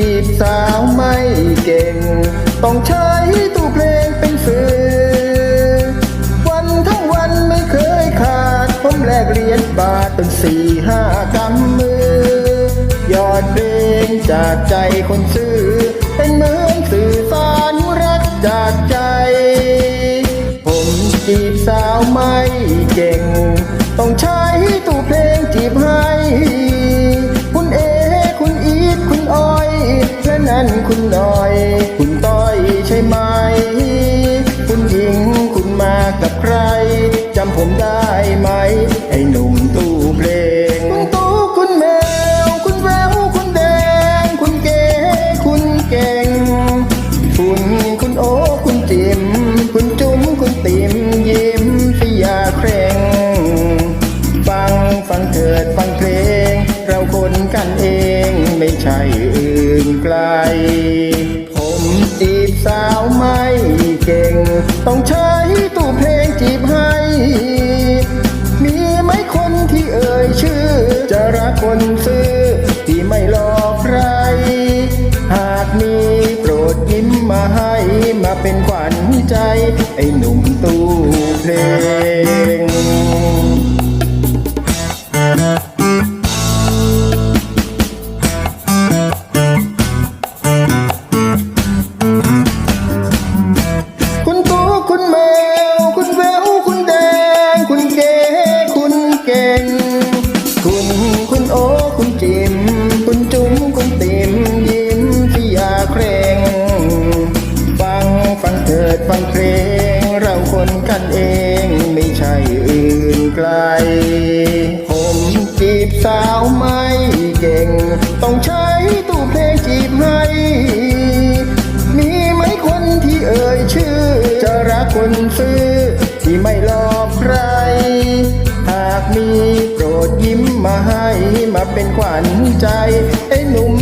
จีบสาวไม่เก่ง ต้องใช้ตู้เพลงเป็นสื่อ วันทั้งวันไม่เคยขาด ผมแลกเหรียญบาทตั้งสี่ห้ากำมือ ยอดเพลงจากใจคนซื้อ เป็นเหมือนสื่อสารรักจากใจ ผมจีบสาวไม่เก่ง ต้องใช้ตู้เพลง คุณหน่อย คุณต้อยใช่ไหม คุณหญิงคุณมากับใคร จำผมได้ไหม ไอ้หนุ่มตู้เพลง คุณตู้คุณแมว คุณแววคุณแดง คุณเก๋คุณเก่ง คุณคุณโอ้คุณจิม คุณจุ๋มคุณติ๋มยิ้มสิยาเคร่ง ฟังฟังเถิดฟังเพลง เราคนกันเอง ใช่อื่นไกล ผมจีบสาวไม่เก่ง ต้องใช้ตู้เพลงจีบให้ มีไหมคนที่เอ่ยชื่อ จะรักคนซื้อ ที่ไม่หลอกใคร หากมีโปรดยิ้มมาให้มาเป็นขวัญใจ ไอ้หนุ่ คุณจิมคุณจุ๋มคุณติมยิ้มที่อยาเคร่งฟังฟังเถิดฟังเพลง เราคนกันเองไม่ใช่อื่นไกล ผมจีบสาวไม่เก่ง ต้องใช้ตู้เพลงจีบให้มีไหมคนที่เอ่ยชื่อ จะรักคนซื้อที่ไม่หลอกใคร หากมีโปรดยิ้ม มาให้มาเป็นขวัญใจไอ้หนุ่ม